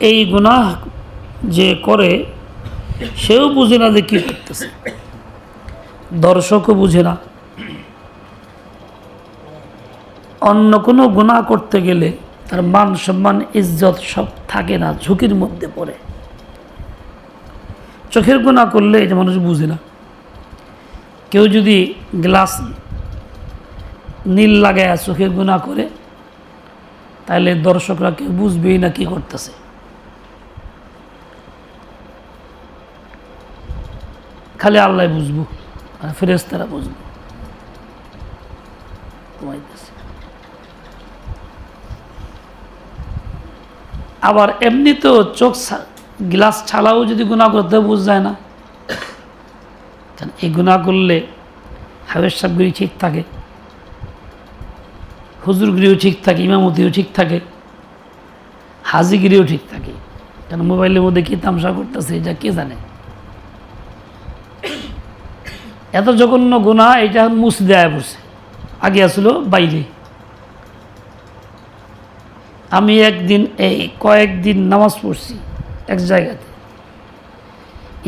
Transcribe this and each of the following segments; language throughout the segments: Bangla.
এই গুনাহ যে করে, সেও বুঝে না যে কী করতেছে। দর্শকও বুঝে না। অন্য কোনো গুনাহ করতে গেলে তার মান সম্মান, ইজ্জত সব থাকে না, ঝুঁকির মধ্যে পড়ে। চোখের গুণা করলে এটা মানুষ বুঝে না। কেউ যদি গ্লাস নীল লাগায় চোখের গুণা করে, তাহলে দর্শকরা কেউ বুঝবেই না কি করতেছে। খালি আল্লাহ বুঝব, আর ফেরেস্তারা বুঝব। আবার এমনি তো চোখ গ্লাস ছাড়াও যদি গুণা করতে বুঝ যায় না। এই গুণা করলে হাবের সাবগিরি ঠিক থাকে, হুজুরগিরিও ঠিক থাকে, ইমামতিও ঠিক থাকে, হাজিগিরিও ঠিক থাকে। কারণ মোবাইলের মধ্যে কি তামসা করতেছে, এটা কে জানে? এত জঘন্য গুণা এটা মুছে দেয়া পড়ছে। আগে আসলো বাইরে। আমি একদিন এই কয়েকদিন নামাজ পড়ছি এক জায়গাতে।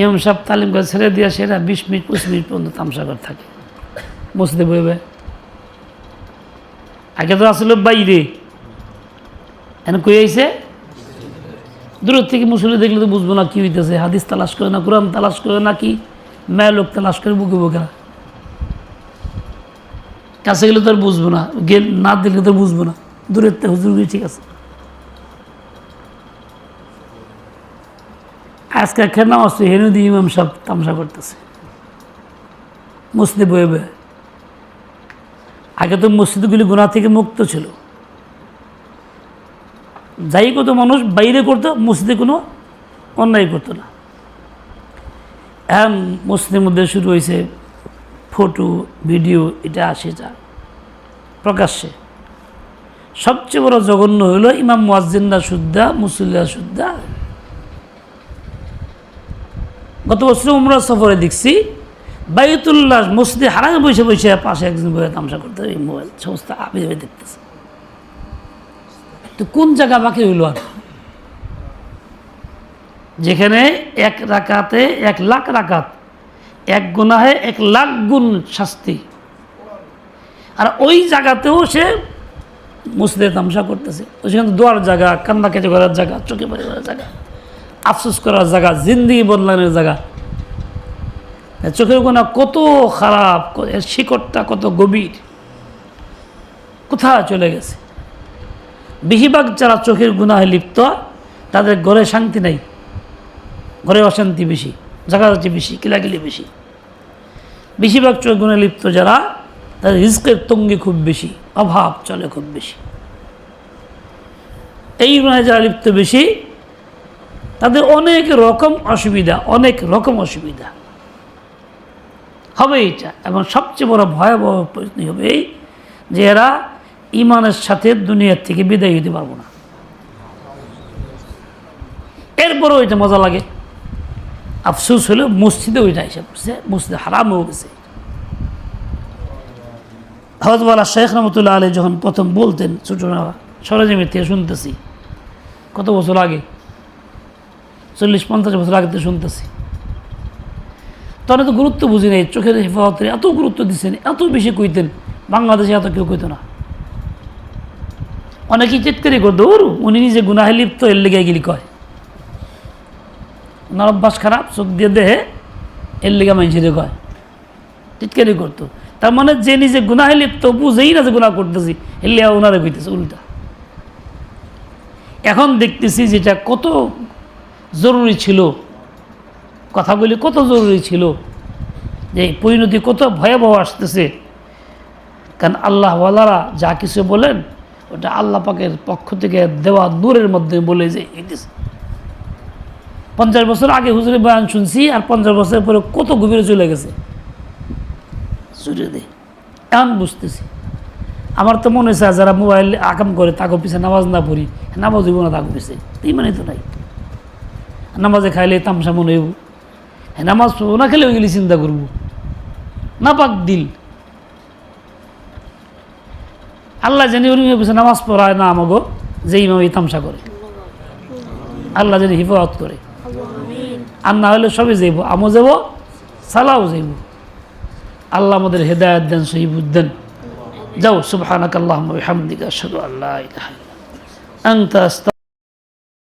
ইমাম সাহেব তালিম করে ছেড়ে দিয়ে সেটা বিশ মিনিট, পঁচিশ মিনিট পর্যন্ত তামসাগর থাকে। মসজিদে বইবে আগে তো আসলে বাইরে। এন কই আইছে? দূরের থেকে মুসলি দেখলে তো বুঝব না কি হইতেছে। হাদিস তালাশ করে না, কোরআন তালাশ করে না কি? মেয়ে লোক তালাশ করে বুকে বুকে না। কাছে গেলে তো আর বুঝব না। গেল না দেখলে তো বুঝব না। দূরের থেকে হুজুর ঠিক আছে। আজকে খেয়ে নামাজ তো হেনু দিয়ে ইমাম সব তামসা করতেছে। মসজিদে বয়ে বয়ে। আগে তো মসজিদগুলি গুণা থেকে মুক্ত ছিল। যাই কত মানুষ বাইরে করতো, মসজিদে কোনো অন্যায় করতো না। এখন মুসলিম মধ্যে শুরু হয়েছে, ফটো, ভিডিও, এটা সেটা প্রকাশ্যে। সবচেয়ে বড় জঘন্য হলো ইমাম মুয়াজ্জিনরা শুদ্ধা, মুসল্লিরা শুদ্ধা। গত বছর উমরা সফরে দেখছি, বাইতুল্লাহ মসজিদে হারামে বসে বসে পাশে একজন বইয়ে তামসা করতে মোবাইল, সমস্ত আবি আবি দেখতেছে। তো কোন জায়গা বাকি হইল আর? যেখানে এক রাকাতে এক লাখ রাকাত, এক গুনাহে এক লাখ গুণ শাস্তি। আর ওই জায়গাতেও সে মসজিদে তামসা করতেছে। সেখানে দোয়ার জায়গা, কান্না কেটে করার জায়গা, চোখে পড়ে করার জায়গা, আফসোস করার জায়গা, জিন্দিগি বদলানোর জায়গা। চোখের গোনা কত খারাপ, এর শিকড়টা কত গভীর। কোথায় চলে গেছে? বেশিরভাগ যারা চোখের গুণাহে লিপ্ত, তাদের ঘরে শান্তি নাই। ঘরে অশান্তি বেশি জাগাজাতি বেশি, কিলাকিলি বেশি। বেশিরভাগ চোখ গুণে লিপ্ত যারা, তাদের রিস্কের তঙ্গি খুব বেশি, অভাব চলে খুব বেশি। এই গুণায় যারা লিপ্ত বেশি, তাদের অনেক রকম অসুবিধা, অনেক রকম অসুবিধা। হবে এটা এবং সবচেয়ে বড় ভয়াবহ পরিস্থিতি হবে এই যে এরা ইমানের সাথে দুনিয়ার থেকে বিদায় হতে পারব না। এরপরও এটা মজা লাগে। আফসোস হলেও মসজিদে ওইটা এসে পড়ছে, মসজিদে হারাম হয়ে গেছে হজবালা শেখ রহমতুল্লাহ আলী যখন প্রথম বলতেন ছোট সরজমির থেকে শুনতেছি, কত বছর আগে? চল্লিশ, পঞ্চাশ বছর আগে থেকে শুনতেছি। তখন এত গুরুত্ব বুঝি নাই, চোখের হেফাজতের এত গুরুত্ব দিচ্ছেন এত বেশি কইতেন, বাংলাদেশে এত কেউ কইতো না। অনেকেই চিৎকারি করতো, ওর, উনি নিজে গুনাহে লিপ্ত, এর লেগে গেলি কয়। ওনার অভ্যাস খারাপ, চোখ দিয়ে দেহে এর লেগে মানুষের কয় চিৎকারি করতো। তার মানে যে নিজে গুনাহে লিপ্ত, বুঝেই না যে গুণা করতেছি, এর লেগে ওনারে কইতেছে উল্টা। এখন দেখতেছি যেটা কত জরুরি ছিল কথাগুলি কত জরুরি ছিল, যে পরিণতি কত ভয়াবহ আসতেছে। কারণ আল্লাহওয়ালারা যা কিছু বলেন, ওটা আল্লাহ পাকের পক্ষ থেকে দেওয়া দূরের মধ্যে বলে যে পঞ্চাশ বছর আগে হুজুরের বয়ান শুনছি আর পঞ্চাশ বছরের পরে কত গভীরে চলে গেছে। চলে দে এমন বুঝতেছি। আমার তো মনে হয়েছে যারা মোবাইল আকাম করে তাকে পিছে নামাজ না পড়ি নামাজ হইব না তাকে পিছে ইমানই তো নাই। নামাজে খাইলে তামসা মনে হইব। হ্যাঁ নামাজ পড়ব না খেলে গেলে চিন্তা করব। না পাক দিল। আল্লাহ জানি ওর পিছনে নামাজ পড়ায় না আমাগো যে ইমাম এই তামসা করে। আল্লাহ যেন হিফাজত করে। আর না হলে সবই যাইব, আমও যাব সালাও যাইব। আল্লাহ আমাদের হেদায়ত দেন সহিবুদ দেন। যাও সুবহানাক আল্লাহ হামদিকা আশহাদু আল্লাহ ইলাহা